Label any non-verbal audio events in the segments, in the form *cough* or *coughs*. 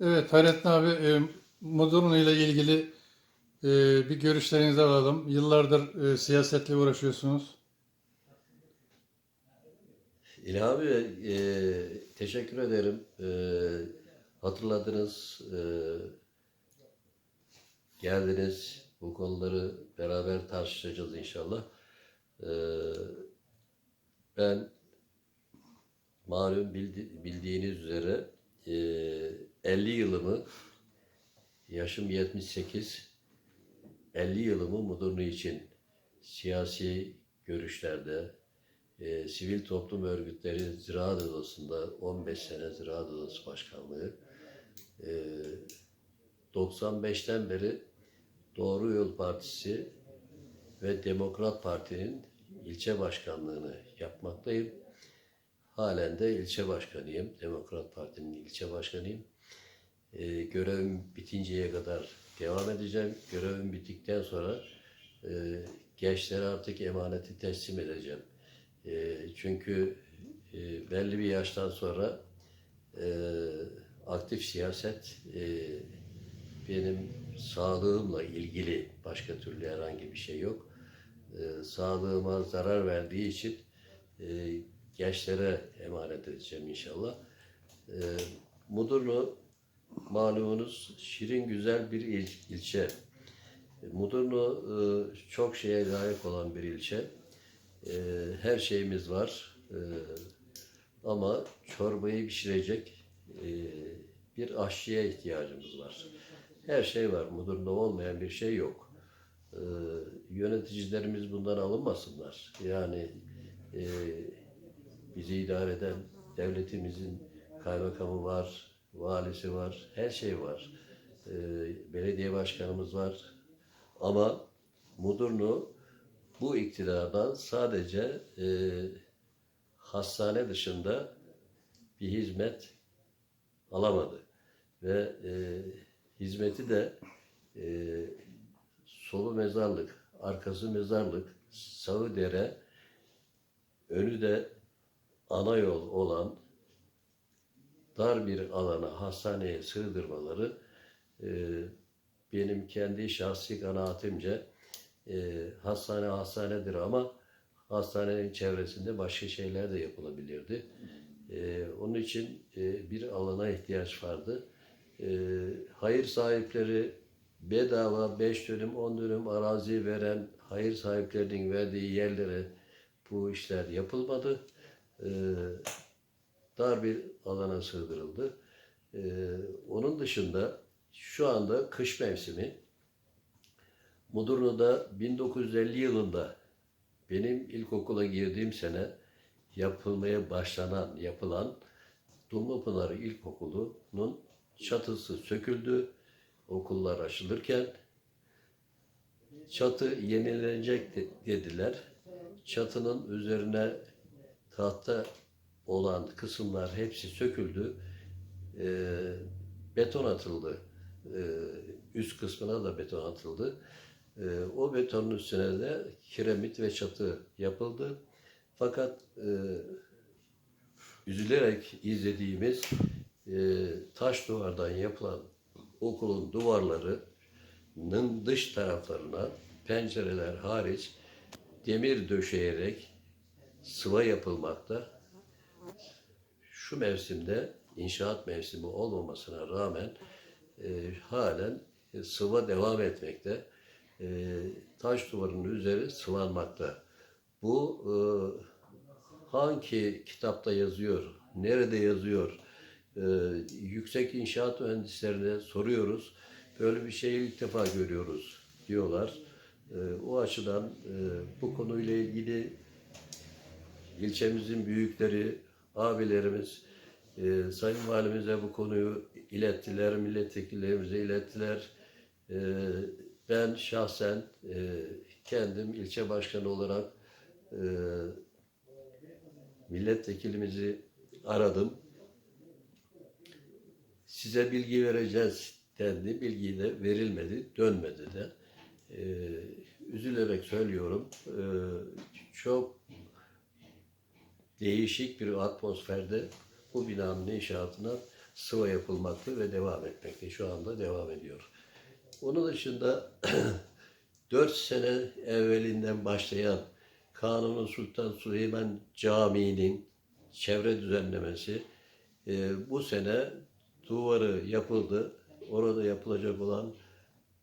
Evet Hayrettin abi e, Mudurnu ile ilgili e, bir görüşlerinizi alalım. Yıllardır e, siyasetle uğraşıyorsunuz. İlhami Bey, e, teşekkür ederim. E, hatırladınız, e, geldiniz. Bu konuları beraber tartışacağız inşallah. E, ben malum bildi- bildiğiniz üzere e, 50 yılımı, yaşım 78, 50 yılımı Mudurnu için siyasi görüşlerde, e, sivil toplum örgütleri Ziraat Odası'nda 15 sene Ziraat Odası Başkanlığı. E, 95'ten beri Doğru Yol Partisi ve Demokrat Parti'nin ilçe başkanlığını yapmaktayım. Halen de ilçe başkanıyım. Demokrat Parti'nin ilçe başkanıyım. E, görevim bitinceye kadar devam edeceğim. Görevim bittikten sonra e, gençlere artık emaneti teslim edeceğim. E, çünkü e, belli bir yaştan sonra e, aktif siyaset e, benim sağlığımla ilgili başka türlü herhangi bir şey yok. E, sağlığıma zarar verdiği için e, gençlere emanet edeceğim inşallah. E, Mudurnu malumunuz şirin güzel bir il, ilçe. Mudurnu e, çok şeye layık olan bir ilçe. E, her şeyimiz var. E, ama çorbayı pişirecek e, bir aşçıya ihtiyacımız var. Her şey var. Mudurnu'da olmayan bir şey yok. E, yöneticilerimiz bundan alınmasınlar. Yani e, bizi idare eden devletimizin kaymakamı var, valisi var, her şey var. E, belediye başkanımız var. Ama Mudurnu bu iktidardan sadece e, hastane dışında bir hizmet alamadı. Ve e, hizmeti de e, solu mezarlık, arkası mezarlık, sağı dere, önü de ana yol olan dar bir alana hastaneye sığdırmaları e, benim kendi şahsi kanaatimce e, hastane hastanedir ama hastanenin çevresinde başka şeyler de yapılabilirdi. E, onun için e, bir alana ihtiyaç vardı. E, hayır sahipleri bedava 5 dönüm 10 dönüm arazi veren hayır sahiplerinin verdiği yerlere bu işler yapılmadı. E, dar bir alana sığdırıldı. E, onun dışında şu anda kış mevsimi Mudurnu'da 1950 yılında benim ilkokula girdiğim sene yapılmaya başlanan, yapılan Dumlupınar İlkokulu'nun çatısı söküldü. Okullar açılırken çatı yenilenecek de- dediler. Çatının üzerine tahta olan kısımlar hepsi söküldü. Ee, beton atıldı. Ee, üst kısmına da beton atıldı. Ee, o betonun üstüne de kiremit ve çatı yapıldı. Fakat e, üzülerek izlediğimiz e, taş duvardan yapılan okulun duvarlarının dış taraflarına pencereler hariç demir döşeyerek sıva yapılmakta. Şu mevsimde inşaat mevsimi olmamasına rağmen e, halen e, sıva devam etmekte. E, taş duvarının üzeri sıvanmakta. Bu e, hangi kitapta yazıyor, nerede yazıyor? E, yüksek inşaat mühendislerine soruyoruz. Böyle bir şeyi ilk defa görüyoruz diyorlar. E, o açıdan e, bu konuyla ilgili ilçemizin büyükleri, abilerimiz e, Sayın Valimize bu konuyu ilettiler, milletvekillerimize ilettiler. E, ben şahsen e, kendim ilçe başkanı olarak e, milletvekilimizi aradım. Size bilgi vereceğiz dendi. Bilgi de verilmedi, dönmedi de. E, üzülerek söylüyorum. E, çok değişik bir atmosferde bu binanın inşaatına sıva yapılmakta ve devam etmekte. Şu anda devam ediyor. Onun dışında *clears throat* 4 sene evvelinden başlayan Kanuni Sultan Süleyman Camii'nin çevre düzenlemesi e, bu sene duvarı yapıldı. Orada yapılacak olan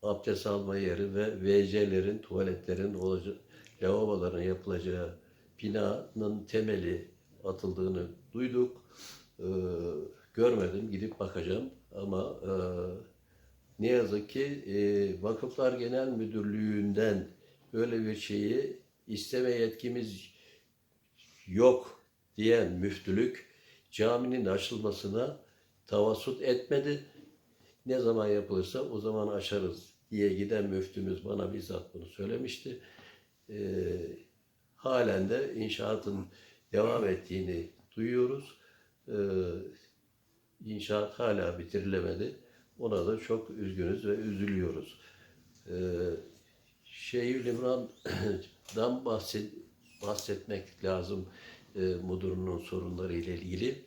abdest alma yeri ve WC'lerin, tuvaletlerin olacağı, lavaboların yapılacağı binanın temeli atıldığını duyduk. Ee, görmedim, gidip bakacağım. Ama e, ne yazık ki e, Vakıflar Genel Müdürlüğü'nden böyle bir şeyi isteme yetkimiz yok diyen müftülük caminin açılmasına tavassut etmedi. Ne zaman yapılırsa o zaman açarız diye giden müftümüz bana bizzat bunu söylemişti. Ee, halen de inşaatın devam ettiğini duyuyoruz. Ee, inşaat hala bitirilemedi. Ona da çok üzgünüz ve üzülüyoruz. Ee, Şeyhülimran'dan *clears throat* bahset, bahsetmek lazım e, Mudurnu'nun sorunları ile ilgili.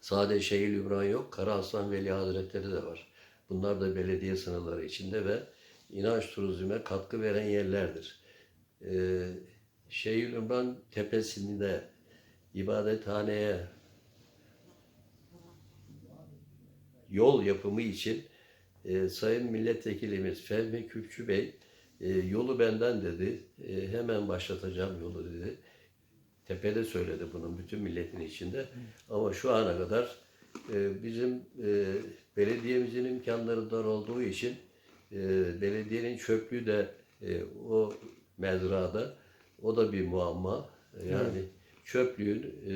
Sadece Şeyhülimran yok, Kara Hasan Veli Hazretleri de var. Bunlar da belediye sınırları içinde ve inanç turizme katkı veren yerlerdir. Ee, Şeyhülimran tepesinde ibadethaneye yol yapımı için e, Sayın Milletvekilimiz Fehmi Kürkçü Bey e, yolu benden dedi. E, hemen başlatacağım yolu dedi. Tepede söyledi bunun bütün milletin içinde. Ama şu ana kadar e, bizim e, belediyemizin imkanları dar olduğu için e, belediyenin çöplüğü de e, o mezrada o da bir muamma. Yani çöplüğün e,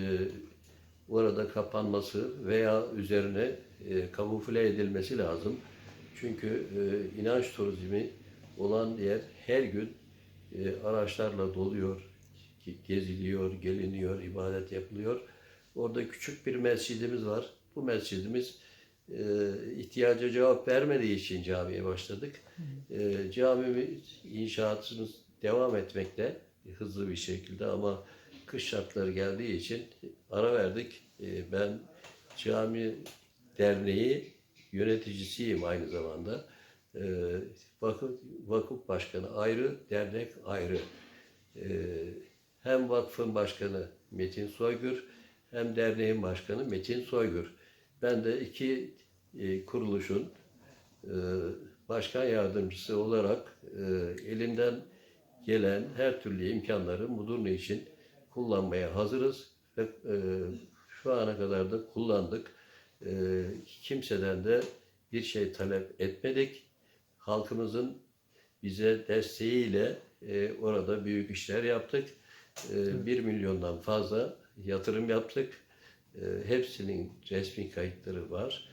orada kapanması veya üzerine e, kamufle edilmesi lazım. Çünkü e, inanç turizmi olan yer her gün e, araçlarla doluyor, ge- geziliyor, geliniyor, ibadet yapılıyor. Orada küçük bir mescidimiz var. Bu mescidimiz e, ihtiyaca cevap vermediği için camiye başladık. E, camimiz inşaatımız devam etmekte hızlı bir şekilde ama kış şartları geldiği için ara verdik. E, ben cami derneği yöneticisiyim aynı zamanda. E, vakıf, vakıf başkanı ayrı, dernek ayrı. E, hem vakfın başkanı Metin Soygür hem derneğin başkanı Metin Soygür. Ben de iki kuruluşun başkan yardımcısı olarak elimden gelen her türlü imkanları Mudurnu için kullanmaya hazırız ve e, şu ana kadar da kullandık. E, kimseden de bir şey talep etmedik. Halkımızın bize desteğiyle e, orada büyük işler yaptık. E, 1 milyondan fazla yatırım yaptık. E, hepsinin resmi kayıtları var.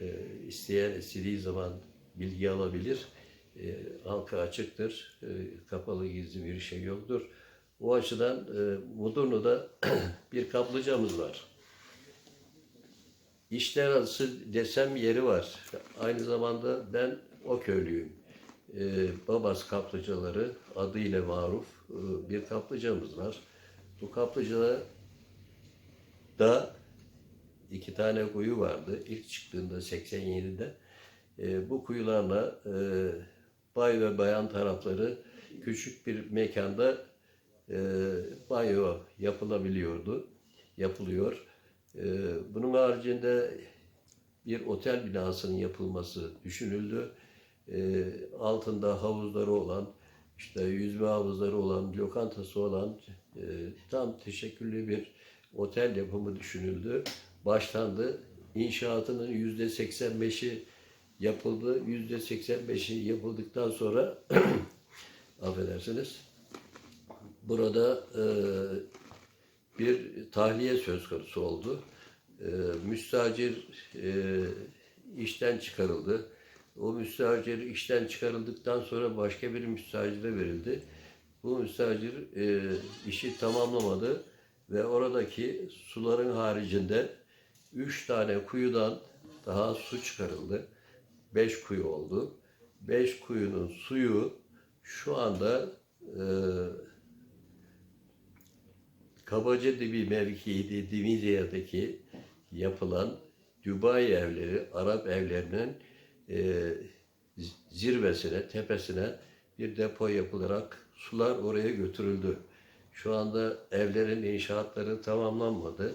E, isteyen istediği zaman bilgi alabilir. E, halka açıktır. E, kapalı gizli bir şey yoktur. O açıdan e, Mudurnu'da *clears throat* bir kaplıcamız var. İşler arası desem yeri var. Aynı zamanda ben o köylüyüm. Ee, Babas kaplıcaları adıyla maruf e, bir kaplıcamız var. Bu kaplıcada da iki tane kuyu vardı. İlk çıktığında 87'de. Ee, bu kuyularla e, bay ve bayan tarafları küçük bir mekanda e, banyo yapılabiliyordu. Yapılıyor. E, bunun haricinde bir otel binasının yapılması düşünüldü. E, altında havuzları olan, işte yüzme havuzları olan, lokantası olan e, tam teşekküllü bir otel yapımı düşünüldü. Başlandı. İnşaatının yüzde 85'i yapıldı. Yüzde 85'i yapıldıktan sonra *clears throat* affedersiniz burada e, bir tahliye söz konusu oldu. E, müstacir e, işten çıkarıldı. O müstacir işten çıkarıldıktan sonra başka bir müstacire verildi. Bu müstacir e, işi tamamlamadı ve oradaki suların haricinde üç tane kuyudan daha su çıkarıldı. Beş kuyu oldu. Beş kuyunun suyu şu anda e, Kabacı Dibi mevkii dediğimiz yerdeki yapılan Dubai evleri, Arap evlerinin e, zirvesine, tepesine bir depo yapılarak sular oraya götürüldü. Şu anda evlerin inşaatları tamamlanmadı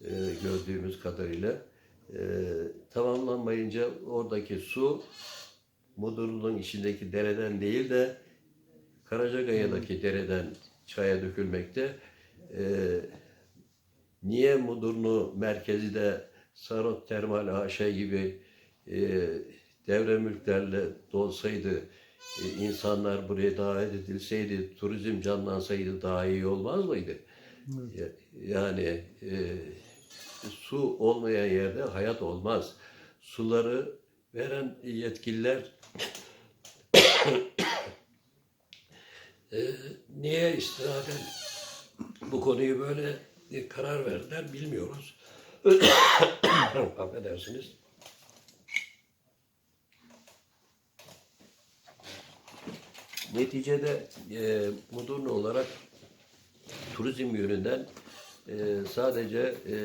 e, gördüğümüz kadarıyla. E, tamamlanmayınca oradaki su Mudurnu'nun içindeki dereden değil de Karacagaya'daki dereden çaya dökülmekte. E, niye Mudurnu merkezi de Sarot Termal AŞ gibi e, devre mülklerle dolsaydı, e, insanlar buraya davet edilseydi, turizm canlansaydı daha iyi olmaz mıydı? Ya- Yani e, su olmayan yerde hayat olmaz. Suları veren yetkililer *coughs* e, niye istinaden bu konuyu böyle e, karar verdiler bilmiyoruz. *coughs* Affedersiniz. Neticede e, Mudurnu olarak turizm yönünden e, sadece e,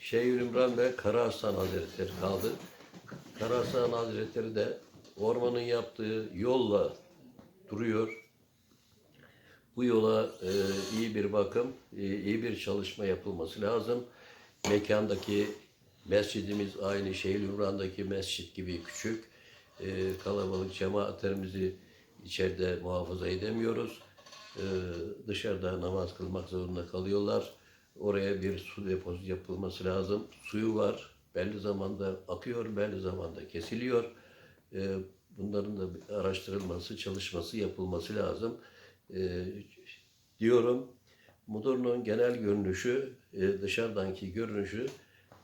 Şeyhülimran ve Karaaslan Hazretleri kaldı. Karaaslan Hazretleri de ormanın yaptığı yolla duruyor. Bu yola e, iyi bir bakım, e, iyi bir çalışma yapılması lazım. Mekandaki mescidimiz aynı Şeyhülimran'daki mescit gibi küçük. E, kalabalık cemaatlerimizi içeride muhafaza edemiyoruz. E, dışarıda namaz kılmak zorunda kalıyorlar. Oraya bir su deposu yapılması lazım. Suyu var. Belli zamanda akıyor, belli zamanda kesiliyor. E, bunların da araştırılması, çalışması yapılması lazım. E, diyorum. Mudurnu'nun genel görünüşü, e, dışarıdanki görünüşü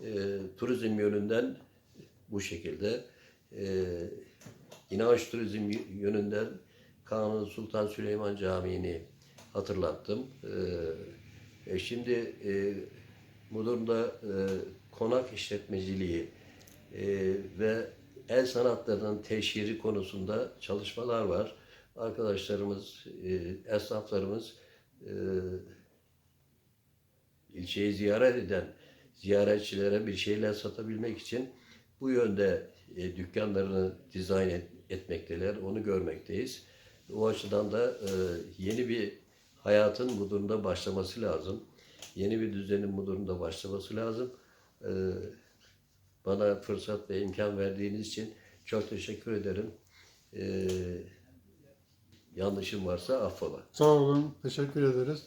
e, turizm yönünden bu şekilde. E, inanç turizm yönünden Kanuni Sultan Süleyman Camii'ni hatırlattım. E, e, şimdi e, Mudurnu'da e, konak işletmeciliği e, ve el sanatlarının teşhiri konusunda çalışmalar var. Arkadaşlarımız, e, esnaflarımız e, ilçeyi ziyaret eden ziyaretçilere bir şeyler satabilmek için bu yönde e, dükkanlarını dizayn et- etmekteler. Onu görmekteyiz. O açıdan da e, yeni bir hayatın bu durumda başlaması lazım. Yeni bir düzenin bu durumda başlaması lazım. E, bana fırsat ve imkan verdiğiniz için çok teşekkür ederim. E, yanlışım varsa affola. Sağ olun. Teşekkür ederiz.